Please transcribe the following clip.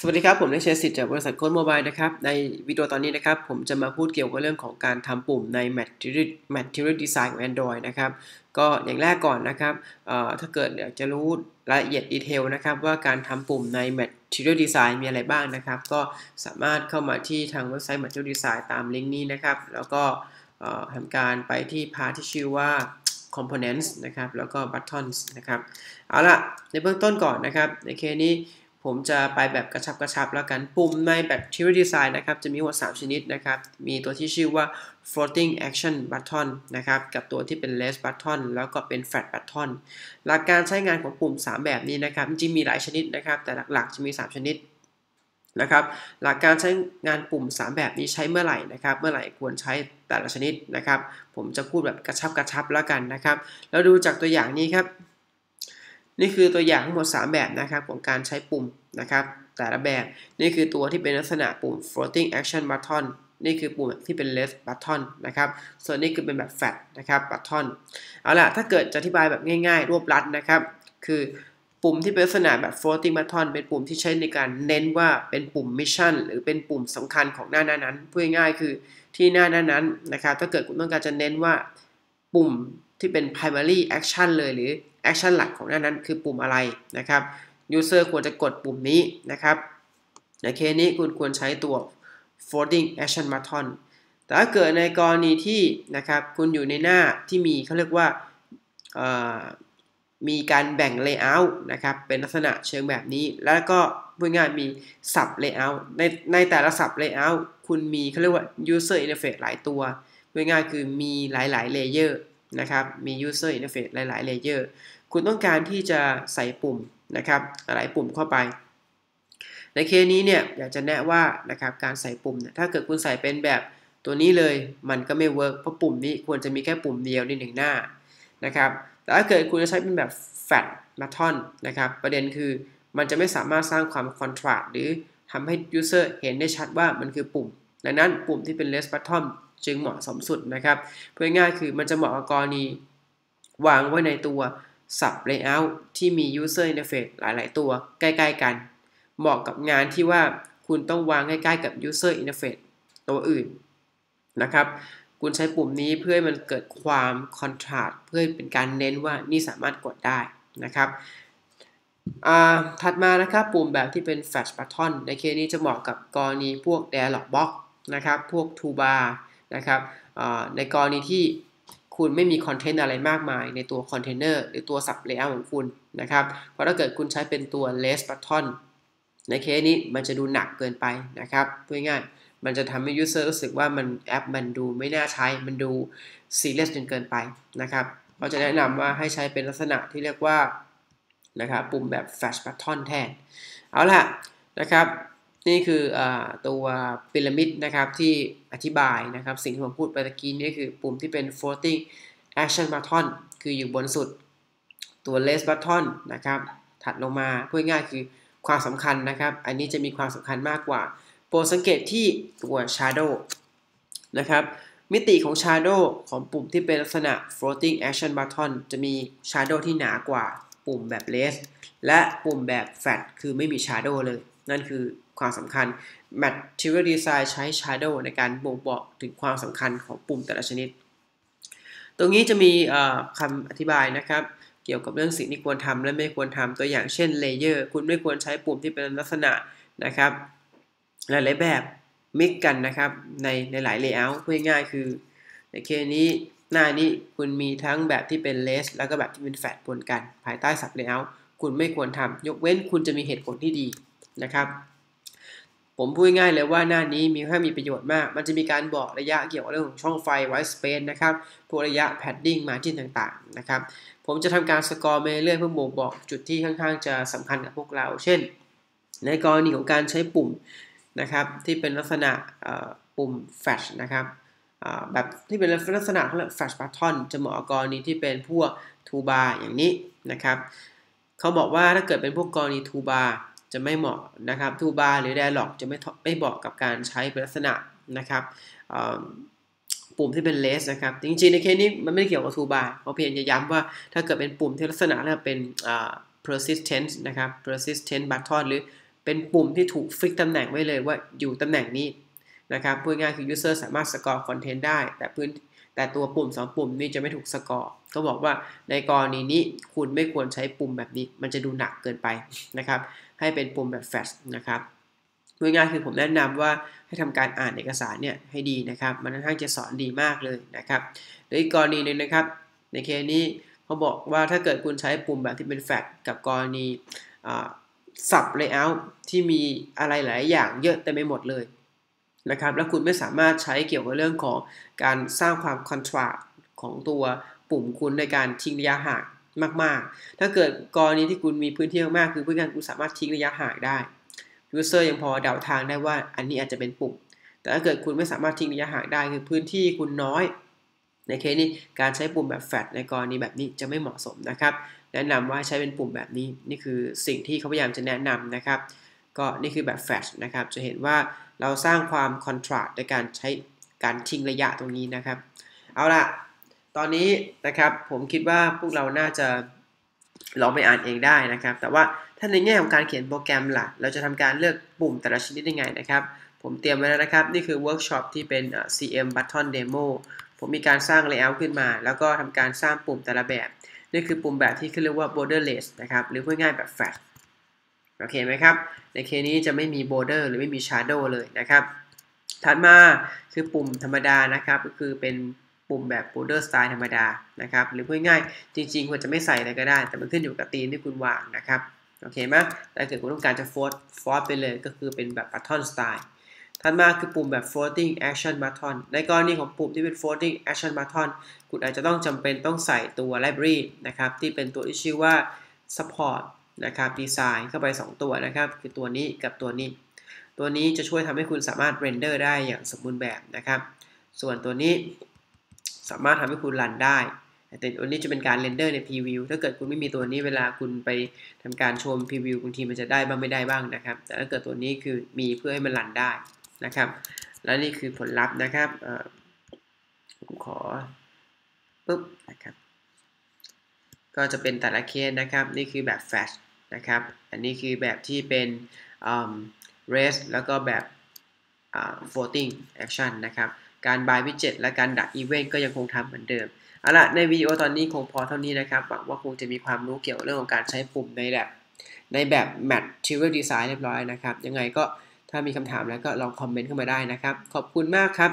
สวัสดีครับ ผมได้เชสิทธิ์จากบริษัทโค้ดโมบายนะครับ ในวิดีโอตอนนี้นะครับ ผมจะมาพูดเกี่ยวกับเรื่องของการทำปุ่มใน Material Material Design ของ Android นะครับ ก็อย่างแรกก่อนนะครับถ้าเกิดอยากจะรู้รายละเอียดดีเทลนะครับ ว่าการทำปุ่มใน Material Design มีอะไรบ้างนะครับ ก็สามารถเข้ามาที่ทางเว็บไซต์ Material Design ตามลิงก์นี้นะครับ แล้วก็ทำการไปที่พาร์ทที่ชื่อว่า components นะครับ แล้วก็ buttons นะครับ เอาละในเบื้องต้นก่อนนะครับ ในเคสนี้ ผมจะไปแบบกระชับกระชับแล้วกัน ปุ่มในแบบ t h e o r y Design นะครับ จะมีหัว 3 ชนิดนะครับ มีตัวที่ชื่อว่า floating action button นะครับ กับตัวที่เป็น rest button แล้วก็เป็น flat button หลักการใช้งานของปุ่ม 3 แบบนี้นะครับ จริงมีหลายชนิดนะครับ แต่หลักๆ จะมี 3 ชนิดนะครับหลักการใช้งานปุ่ม 3 แบบนี้ใช้เมื่อไหร่นะครับ เมื่อไหร่ควรใช้แต่ละชนิดนะครับ ผมจะพูดแบบกระชับกระชับแล้วกันนะครับ แล้วดูจากตัวอย่างนี้ครับ นี่คือตัวอย่างทั้งหมด 3 แบบนะครับของการใช้ปุ่มนะครับแต่ละแบบนี่คือตัวที่เป็นลักษณะปุ่ม floating action button นี่คือปุ่มที่เป็น rest button นะครับ ส่วนนี้คือเป็นแบบ flat นะครับ button เอาล่ะ ถ้าเกิดจะอธิบายแบบง่ายๆ รวบรัดนะครับ คือปุ่มที่เป็นลักษณะแบบ floating button เป็นปุ่มที่ใช้ในการเน้นว่าเป็นปุ่ม mission หรือเป็นปุ่มสำคัญของหน้านั้น พูดง่ายๆ คือที่หน้านั้นนะครับ ถ้าเกิดคุณต้องการจะเน้นว่าปุ่ม ที่เป็น primary action เลยหรือแอคชั่นหลักของหน้านั้นคือปุ่มอะไรนะครับ user ควรจะกดปุ่มนี้นะครับในเคสนี้คุณควรใช้ตัว folding action button แต่ถ้าเกิดในกรณีที่นะครับคุณอยู่ในหน้าที่มีเขาเรียกว่ามีการแบ่ง layout นะครับเป็นลักษณะเชิงแบบนี้ แล้วก็พูดง่ายมี sub layout ในในแต่ละ sub layout คุณมีเขาเรียกว่า user interface หลายตัวพูดง่ายคือมีหลายๆ layer นะครับมี user interface หลายๆ layer คุณต้องการที่จะใส่ปุ่มนะครับหลายปุ่มเข้าไป ในเคสนี้เนี่ยอยากจะแนะว่านะครับการใส่ปุ่มถ้าเกิดคุณใส่เป็นแบบตัวนี้เลยมันก็ไม่เวิร์กเพราะปุ่มนี้ควรจะมีแค่ปุ่มเดียวในหนึ่งหน้านะครับแต่ถ้าเกิดคุณจะใช้เป็นแบบ fat button นะครับประเด็นคือมันจะไม่สามารถสร้างความคอนทราสต์หรือทำให้ user เห็นได้ชัดว่ามันคือปุ่ม ดังนั้นปุ่มที่เป็น less button จึงเหมาะสมสุดนะครับเพื่อง่ายคือมันจะเหมาะกับกรณีวางไว้ในตัว sub layout ที่มี user interface หลาย ๆ ตัวใกล้ ๆ กัน เหมาะกับงานที่ว่าคุณต้องวางใกล้ ๆ กับ user interface ตัวอื่นนะครับคุณใช้ปุ่มนี้เพื่อให้มันเกิดความ contrast เพื่อเป็นการเน้นว่านี่สามารถกดได้นะครับถัดมานะครับปุ่มแบบที่เป็น flash button ในเคสนี้จะเหมาะกับกรณีพวก dialog box นะครับ พวก toolbar นะครับในกรณีที่คุณไม่มีคอนเทนต์อะไรมากมายในตัวคอนเทนเนอร์หรือตัวสับเลเยอร์ของคุณนะครับ เพราะถ้าเกิดคุณใช้เป็นตัว less button ในเคสนี้มันจะดูหนักเกินไปนะครับพูดง่ายมันจะทำให้ user รู้สึกว่ามันแอปมันดูไม่น่าใช้ มันดู serious จนเกินไปนะครับเราจะแนะนำว่าให้ใช้เป็นลักษณะที่เรียกว่านะครับปุ่มแบบ flash button แทน เอาล่ะนะครับ นี่คืออตัวพีระมิดนะครับที่อธิบายนะครับสิ่งที่ผมพูดไปตะกี้นี่คือปุ่มที่เป็น floating action button คืออยู่บนสุดตัว less button นะครับถัดลงมาพูดง่ายคือความสำคัญนะครับ อันนี้จะมีความสำคัญมากกว่า โปรดสังเกตที่ตัว shadow นะครับมิติของ shadow ของปุ่มที่เป็นลักษณะ floating action button จะมี shadow ที่หนากว่าปุ่มแบบ less และปุ่มแบบ flat คือไม่มี shadow เลย นั่นคือ ความสำคัญ Material Design ใช้ Shadow ในการบ่งบอกถึงความสำคัญของปุ่มแต่ละชนิด ตรงนี้จะมีคำอธิบายนะครับ เกี่ยวกับเรื่องสิ่งที่ควรทำและไม่ควรทำตัวอย่างเช่น Layer คุณไม่ควรใช้ปุ่มที่เป็นลักษณะนะครับ หลายๆแบบมิกกันนะครับ ในในหลาย Layout พูดง่ายๆคือในเคสนี้หน้านี้คุณมีทั้งแบบที่เป็น l e s แล้วก็แบบที่เป็นแฟดปนกัน ภายใต้สับ layout คุณไม่ควรทำยกเว้นคุณจะมีเหตุผลที่ดีนะครับ ผมพูดง่ายเลยว่าหน้านี้มีแค่มีประโยชน์มาก มันจะมีการบอกระยะเกี่ยวกับเรื่องของช่องไฟ white space นะครับพวกระยะ padding margin ต่างๆนะครับ ผมจะทำการสกอร์เมเรื่อยเพื่อบ่งบอกจุดที่ค่อนข้างจะสำคัญกับพวกเรา เช่น ในกรณีของการใช้ปุ่มนะครับที่เป็นลักษณะปุ่ม flash นะครับแบบที่เป็นลักษณะของ flash button จะเหมาะกับกรณีที่เป็นพวก toolbar อย่างนี้นะครับเขาบอกว่าถ้าเกิดเป็นพวกกรณี toolbar จะไม่เหมาะนะครับทูบาร์หรือ Dialog จะไม่ไม่เหมาะกับการใช้เป็นลักษณะนะครับปุ่มที่เป็นเลสนะครับ จริงๆ ในเคสนี้มันไม่ได้เกี่ยวกับทูบาร์เขาเพียงจะย้ำว่าถ้าเกิดเป็นปุ่มที่ลักษณะเป็น persistent นะครับ persistent button หรือเป็นปุ่มที่ถูกฟิกตำแหน่งไว้เลยว่าอยู่ตำแหน่งนี้นะครับพูดง่ายคือ user สามารถสกอร์คอนเทนต์ได้ แต่พื้น แต่ตัวปุ่ม 2 ปุ่มนี้จะไม่ถูกสกอร์ก็บอกว่าในกรณีนี้คุณไม่ควรใช้ปุ่มแบบนี้ มันจะดูหนักเกินไปนะครับ ให้เป็นปุ่มแบบ flash นะครับพูดง่ายคือผมแนะนำว่าให้ทำการอ่านเอกสารเนี่ยให้ดีนะครับ มันค่อนข้างจะสอนดีมากเลยนะครับหรืออีกกรณีหนึ่งนะครับ ในเคสนี้เขาบอกว่าถ้าเกิดคุณใช้ปุ่มแบบที่เป็นแฟลชกับกรณีสับ layout ที่มีอะไรหลายอย่างเยอะแต่ไม่หมดเลย นะครับ แล้วคุณไม่สามารถใช้เกี่ยวกับเรื่องของการสร้างความคอนทราของตัวปุ่มคุณในการทิ้งระยะห่างมาก ๆ ถ้าเกิดกรณีที่คุณมีพื้นที่มากๆ คือเพื่อนคุณสามารถทิ้งระยะห่างได้ยูเซอร์ยังพอเดาทางได้ว่าอันนี้อาจจะเป็นปุ่ม แต่ถ้าเกิดคุณไม่สามารถทิ้งระยะห่างได้คือพื้นที่คุณน้อย ในเคสนี้การใช้ปุ่มแบบแฟลชในกรณีแบบนี้จะไม่เหมาะสมนะครับ แนะนำว่าใช้เป็นปุ่มแบบนี้นี่คือสิ่งที่เขาพยายามจะแนะนำนะครับ ก็นี่คือแบบแฟลชนะครับ จะเห็นว่าเราสร้างความคอนทราสต์ในการใช้การทิ้งระยะตรงนี้นะครับ เอาละตอนนี้นะครับผมคิดว่าพวกเราน่าจะลองไปอ่านเองได้นะครับ แต่ว่าถ้าในแง่ของการเขียนโปรแกรมล่ะ เราจะทำการเลือกปุ่มแต่ละชนิดยังไงนะครับ ผมเตรียมไว้แล้วนะครับ นี่คือเวิร์กช็อปที่เป็น CM Button Demo ผมมีการสร้าง layout ขึ้นมา แล้วก็ทำการสร้างปุ่มแต่ละแบบ นี่คือปุ่มแบบที่เรียกว่า borderless นะครับ หรือพูดง่ายแบบ flat โอเคไหมครับ ในเคสนี้จะไม่มี border หรือไม่มี shadow เลยนะครับ ถัดมาคือปุ่มธรรมดานะครับ ก็คือเป็นปุ่มแบบ border style ธรรมดานะครับ หรือพูดง่ายจริงๆควรจะไม่ใส่อะไรก็ได้ แต่มันขึ้นอยู่กับตีมที่คุณวางนะครับ โอเคไหมแต่เกิดคุณต้องการจะฟอร์ฟอร์ไปเลยก็คือเป็นแบบ button style ถัดมาคือปุ่มแบบ floating action button ในกรณีของปุ่มที่เป็น floating action button คุณอาจจะต้องจำเป็นต้องใส่ตัว library นะครับ ที่เป็นตัวที่ชื่อว่า support นะครับ design เข้าไป 2 ตัวนะครับ คือตัวนี้กับตัวนี้ ตัวนี้จะช่วยทำให้คุณสามารถ render ได้อย่างสมบูรณ์แบบนะครับ ส่วนตัวนี้สามารถทำให้คุณรันได้แต่ตัวนี้จะเป็นการเรนเดอร์ใน preview ถ้าเกิดคุณไม่มีตัวนี้เวลาคุณไปทำการชม preview บางทีมันจะได้บ้างไม่ได้บ้างนะครับ แต่ถ้าเกิดตัวนี้คือมีเพื่อให้มันรันได้นะครับ และนี่คือผลลัพธ์นะครับผมขอปุ๊บนะครับ ก็จะเป็นแต่ละเคสนะครับ นี่คือแบบ flash นะครับ อันนี้คือแบบที่เป็น rest แล้วก็แบบ floating action นะครับ การ buy widget และการดัก event ก็ยังคงทำเหมือนเดิมเอาละในวิดีโอตอนนี้คงพอเท่านี้นะครับ หวังว่าคงจะมีความรู้เกี่ยวกับเรื่องของการใช้ปุ่มในแบบในแบบ Material Design เรียบร้อยนะครับ ยังไงก็ถ้ามีคำถามแล้วก็ลองคอมเมนต์เข้ามาได้นะครับ ขอบคุณมากครับ